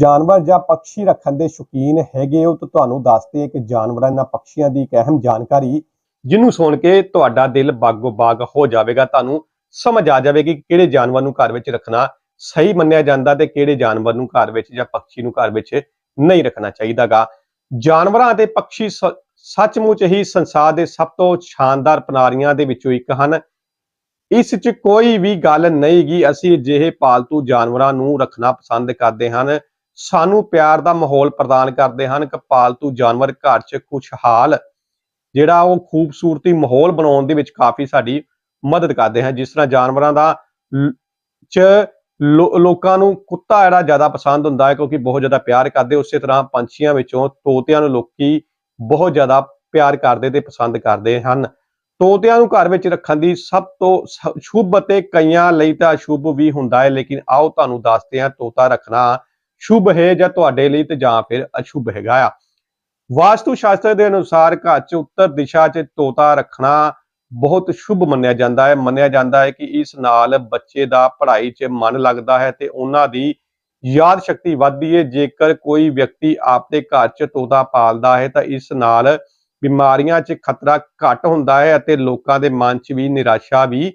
ਜਾਨਵਰ ਜਾਂ ਪੰਛੀ ਰੱਖਣ ਦੇ ਸ਼ੌਕੀਨ ਹੈਗੇ ਹੋ ਤਾਂ ਤੁਹਾਨੂੰ ਦੱਸਦੇ ਕਿ ਜਾਨਵਰਾਂ ਜਾਂ ਪੰਛੀਆਂ ਦੀ ਇੱਕ ਅਹਿਮ ਜਾਣਕਾਰੀ ਜਿਹਨੂੰ ਸੁਣ ਕੇ ਤੁਹਾਡਾ ਦਿਲ ਬਾਗੋ ਬਾਗ ਹੋ ਜਾਵੇਗਾ, ਤੁਹਾਨੂੰ ਸਮਝ ਆ ਜਾਵੇਗੀ ਕਿ ਕਿਹੜੇ ਜਾਨਵਰ ਨੂੰ ਘਰ ਵਿੱਚ ਰੱਖਣਾ ਸਹੀ ਮੰਨਿਆ ਜਾਂਦਾ ਤੇ ਕਿਹੜੇ ਜਾਨਵਰ ਨੂੰ ਘਰ ਵਿੱਚ ਜਾਂ ਪੰਛੀ ਨੂੰ ਘਰ ਵਿੱਚ ਨਹੀਂ ਰੱਖਣਾ ਚਾਹੀਦਾਗਾ। ਜਾਨਵਰਾਂ ਅਤੇ ਪੰਛੀ ਸ- ਸੱਚਮੁੱਚ ਹੀ ਸੰਸਾਰ ਦੇ ਸਭ ਤੋਂ ਸ਼ਾਨਦਾਰ ਪਨਾਰੀਆਂ ਦੇ ਵਿੱਚੋਂ ਇੱਕ ਹਨ। ਇਸ 'ਚ ਕੋਈ ਵੀ ਗੱਲ ਨਹੀਂ ਗੀ ਅਸੀਂ ਅਜਿਹੇ ਪਾਲਤੂ ਜਾਨਵਰਾਂ ਨੂੰ ਰੱਖਣਾ ਪਸੰਦ ਕਰਦੇ ਹਨ। ਸਾਨੂੰ ਪਿਆਰ ਦਾ ਮਾਹੌਲ ਪ੍ਰਦਾਨ ਕਰਦੇ ਹਨ ਕਿ ਪਾਲਤੂ ਜਾਨਵਰ ਘਰ 'ਚ ਖੁਸ਼ਹਾਲ ਜਿਹੜਾ ਉਹ ਖੂਬਸੂਰਤੀ ਮਾਹੌਲ ਬਣਾਉਣ ਦੇ ਵਿੱਚ ਕਾਫੀ ਸਾਡੀ ਮਦਦ ਕਰਦੇ ਹਨ। ਜਿਸ ਤਰ੍ਹਾਂ ਜਾਨਵਰਾਂ ਦਾ 'ਚ ਲੋ- ਲੋਕਾਂ ਨੂੰ ਕੁੱਤਾ ਜਿਹੜਾ ਜ਼ਿਆਦਾ ਪਸੰਦ ਹੁੰਦਾ ਹੈ ਕਿਉਂਕਿ ਬਹੁਤ ਜ਼ਿਆਦਾ ਪਿਆਰ ਕਰਦੇ, ਉਸੇ ਤਰ੍ਹਾਂ ਪੰਛੀਆਂ ਵਿੱਚੋਂ ਤੋਤਿਆਂ ਨੂੰ ਲੋਕੀ ਬਹੁਤ ਜ਼ਿਆਦਾ ਪਿਆਰ ਕਰਦੇ ਤੇ ਪਸੰਦ ਕਰਦੇ ਹਨ। ਤੋਤਿਆਂ ਨੂੰ ਘਰ ਵਿੱਚ ਰੱਖਣ ਦੀ ਸਭ ਤੋਂ ਸ- ਸ਼ੁਭ ਅਤੇ ਕਈਆਂ ਲਈ ਤਾਂ ਅਸ਼ੁਭ ਵੀ ਹੁੰਦਾ ਹੈ, ਲੇਕਿਨ ਆਓ ਤੁਹਾਨੂੰ ਦੱਸਦੇ ਹਾਂ, ਤੋਤਾ ਰੱਖਣਾ ਸ਼ੁਭ ਹੈ ਜਾਂ ਤੁਹਾਡੇ ਲਈ ਤੇ ਜਾਂ ਫਿਰ ਅਸ਼ੁਭ ਹੈਗਾ ਆ। ਵਾਸਤੂ ਸ਼ਾਸਤਰ ਦੇ ਅਨੁਸਾਰ ਘਰ 'ਚ ਉੱਤਰ ਦਿਸ਼ਾ 'ਚ ਤੋਤਾ ਰੱਖਣਾ ਬਹੁਤ ਸ਼ੁਭ ਮੰਨਿਆ ਜਾਂਦਾ ਹੈ। ਮੰਨਿਆ ਜਾਂਦਾ ਹੈ ਕਿ ਇਸ ਨਾਲ ਬੱਚੇ ਦਾ ਪੜ੍ਹਾਈ 'ਚ ਮਨ ਲੱਗਦਾ ਹੈ ਤੇ ਉਹਨਾਂ ਦੀ ਯਾਦ ਸ਼ਕਤੀ ਵੱਧਦੀ ਹੈ। ਜੇਕਰ ਕੋਈ ਵਿਅਕਤੀ ਆਪਦੇ ਘਰ 'ਚ ਤੋਤਾ ਪਾਲਦਾ ਹੈ ਤਾਂ ਇਸ ਨਾਲ ਬਿਮਾਰੀਆਂ 'ਚ ਖਤਰਾ ਘੱਟ ਹੁੰਦਾ ਹੈ ਅਤੇ ਲੋਕਾਂ ਦੇ ਮਨ 'ਚ ਵੀ ਨਿਰਾਸ਼ਾ ਵੀ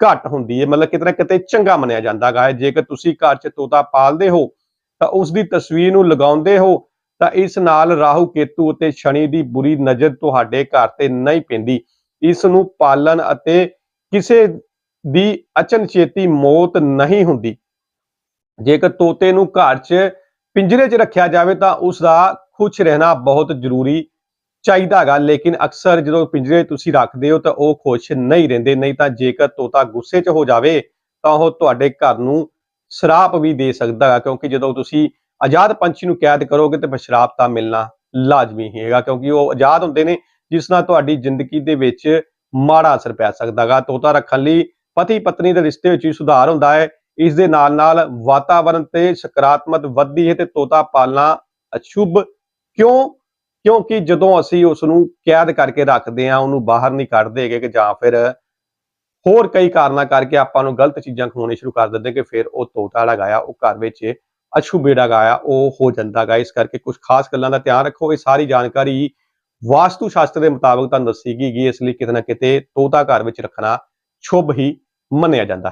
ਘੱਟ ਹੁੰਦੀ ਹੈ। ਮਤਲਬ ਕਿਤੇ ਨਾ ਕਿਤੇ ਚੰਗਾ ਮੰਨਿਆ ਜਾਂਦਾ ਹੈ। ਜੇਕਰ ਤੁਸੀਂ ਘਰ 'ਚ ਤੋਤਾ ਪਾਲਦੇ ਹੋ ਤਾਂ ਉਸ ਦੀ ਤਸਵੀਰ ਨੂੰ ਲਗਾਉਂਦੇ ਹੋ ਤਾਂ ਇਸ ਨਾਲ ਰਾਹੂ ਕੇਤੂ ਅਤੇ ਸ਼ਨੀ ਦੀ ਬੁਰੀ ਨਜ਼ਰ ਤੁਹਾਡੇ ਘਰ ਤੇ ਨਹੀਂ ਪੈਂਦੀ। ਇਸ ਨੂੰ ਪਾਲਣ ਅਤੇ ਕਿਸੇ ਦੀ ਅਚਨਚੇਤੀ ਮੌਤ ਨਹੀਂ ਹੁੰਦੀ। ਜੇਕਰ ਤੋਤੇ ਨੂੰ ਘਰ 'ਚ ਪਿੰਜਰੇ 'ਚ ਰੱਖਿਆ ਜਾਵੇ ਤਾਂ ਉਸ ਦਾ ਖੁਸ਼ ਰਹਿਣਾ ਬਹੁਤ ਜ਼ਰੂਰੀ ਚਾਹੀਦਾ ਹੈਗਾ। ਲੇਕਿਨ ਅਕਸਰ ਜਦੋਂ ਪਿੰਜਰੇ ਤੁਸੀਂ ਰੱਖਦੇ ਹੋ ਤਾਂ ਉਹ ਖੁਸ਼ ਨਹੀਂ ਰਹਿੰਦੇ। ਨਹੀਂ ਤਾਂ ਜੇਕਰ ਤੋਤਾ ਗੁੱਸੇ 'ਚ ਹੋ ਜਾਵੇ ਤਾਂ ਉਹ ਤੁਹਾਡੇ ਘਰ ਨੂੰ ਸ਼ਰਾਪ ਵੀ ਦੇ ਸਕਦਾ ਹੈ ਕਿਉਂਕਿ ਜਦੋਂ ਤੁਸੀਂ ਆਜ਼ਾਦ ਪੰਛੀ ਨੂੰ ਕੈਦ ਕਰੋਗੇ ਤੇ ਫਿਰ ਸ਼ਰਾਪ ਤਾਂ ਮਿਲਣਾ ਲਾਜ਼ਮੀ ਹੈਗਾ, ਕਿਉਂਕਿ ਉਹ ਆਜ਼ਾਦ ਹੁੰਦੇ ਨੇ, ਜਿਸ ਨਾਲ ਤੁਹਾਡੀ ਜ਼ਿੰਦਗੀ ਦੇ ਵਿੱਚ ਮਾੜਾ ਅਸਰ ਪੈ ਸਕਦਾ ਹੈਗਾ ਤੋਤਾ ਰੱਖਣ ਲਈ ਪਤੀ ਪਤਨੀ ਦੇ ਰਿਸ਼ਤੇ ਵਿੱਚ ਵੀ ਸੁਧਾਰ ਹੁੰਦਾ ਹੈ। ਇਸ ਦੇ ਨਾਲ ਨਾਲ ਵਾਤਾਵਰਣ ਤੇ ਸਕਾਰਾਤਮਕ ਵੱਧਦੀ ਹੈ ਤੇ ਤੋਤਾ ਪਾਲਣਾ ਅਸ਼ੁਭ ਕਿਉਂ? ਕਿਉਂਕਿ ਜਦੋਂ ਅਸੀਂ ਉਸ ਨੂੰ ਕੈਦ ਕਰਕੇ ਰੱਖਦੇ ਹਾਂ, ਉਹਨੂੰ ਬਾਹਰ ਨਹੀਂ ਕੱਢਦੇ ਹੈਗੇ ਕਿ ਜਾਂ ਫਿਰ ਹੋਰ ਕਈ ਕਾਰਨਾਂ ਕਰਕੇ ਆਪਾਂ ਨੂੰ ਗਲਤ ਚੀਜ਼ਾਂ ਖਵਾਉਣੀ ਸ਼ੁਰੂ ਕਰ ਦਿੰਦੇ ਕਿ ਫਿਰ ਉਹ ਤੋਤਾ ਲਗਾਇਆ ਉਹ ਘਰ ਵਿੱਚ ਅਸ਼ੁਭ ਬੇੜਾ ਗਾਇਆ, ਉਹ ਹੋ ਜਾਂਦਾ ਗਾ। ਇਸ ਕਰਕੇ ਕੁਝ ਖਾਸ ਗੱਲਾਂ ਦਾ ਧਿਆਨ ਰੱਖੋ। ਇਹ ਸਾਰੀ ਜਾਣਕਾਰੀ ਵਾਸਤੂ ਸ਼ਾਸਤਰ ਦੇ ਮੁਤਾਬਕ ਤੁਹਾਨੂੰ ਦੱਸੀ ਗਈ, ਇਸ ਲਈ ਕਿਤੇ ਨਾ ਕਿਤੇ ਤੋਤਾ ਘਰ ਵਿੱਚ ਰੱਖਣਾ ਸ਼ੁਭ ਹੀ ਮੰਨਿਆ ਜਾਂਦਾ ਹੈ।